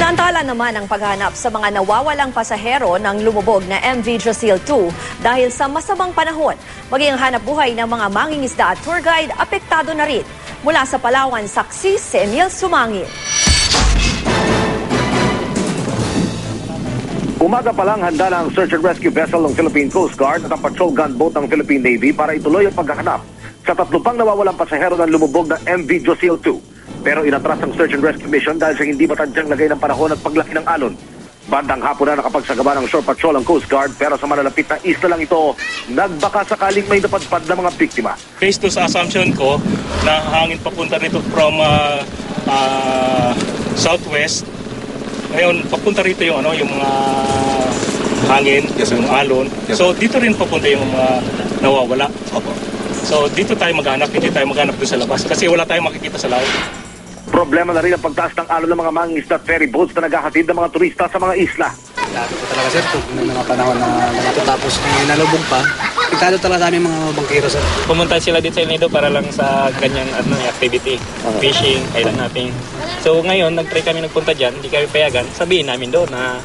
Naantala naman ang paghanap sa mga nawawalang pasahero ng lumubog na MV Josil 2 dahil sa masamang panahon. Maging hanap buhay ng mga mangingisda at tour guide apektado na rin. Mula sa Palawan, saksi si Emil Sumangil. Umaga pa lang handa ang search and rescue vessel ng Philippine Coast Guard at ang patrol gunboat ng Philippine Navy para ituloy ang paghahanap sa tatlo pang nawawalang pasahero ng lumubog na MV Josil 2. Pero inatras ang search and rescue mission dahil sa hindi matansyang lagay ng panahon at paglaki ng alon. Bandang hapon na nakapagsagaba ng shore patrol ang Coast Guard pero sa malalapit na isla lang ito, nagbaka sakaling may napadpad na mga biktima. based to sa assumption ko na hangin papunta rito from uh, uh, southwest ngayon papunta rito yung ano yung mga hangin Yes, yung alon Yes, so dito rin papunta yung mga nawawala Opo. so dito tayo maghanap hindi tayo maghanap doon sa labas kasi wala tayong makikita sa laut Problema na rin ang pagtaas ng alon ng mga mangingisda at ferry boats na naghahatid ng mga turista sa mga isla. Lalo po talaga sir, kung may mga panahon na natatapos ng nalubog pa, piktado talaga sa aming mga bangkero sir. pumunta sila dito sa Nido para lang sa ganyang ano, activity, fishing, island hopping. So ngayon, nag-try kami nagpunta dyan, hindi kami payagan, sabihin namin doon na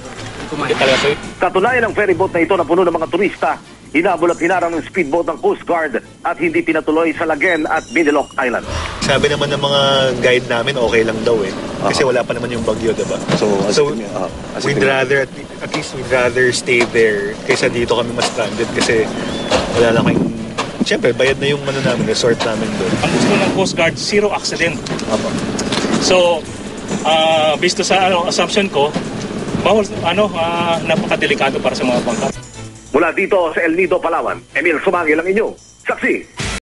hindi talaga. Katunayan ng ferry boat na ito na puno ng mga turista, hinabol at hinarang ng speedboat ng Coast Guard at hindi pinatuloy sa Lagen at Binilok Island. Sabi naman ng mga guide namin, okay lang daw eh. Kasi wala pa naman yung bagyo, diba? So, So, in, uh, as we'd in- rather, at least we'd rather stay there kaysa dito kami mas stranded kasi wala na kaming, siyempre, bayad na yung ano namin, resort namin doon. ang gusto ng Coast Guard zero accident Opo. so uh, based sa ano, assumption ko bawal ano uh, napakadelikado para sa mga bangka Mula dito sa El Nido, Palawan, Emil Sumangil ang inyo. Saksi,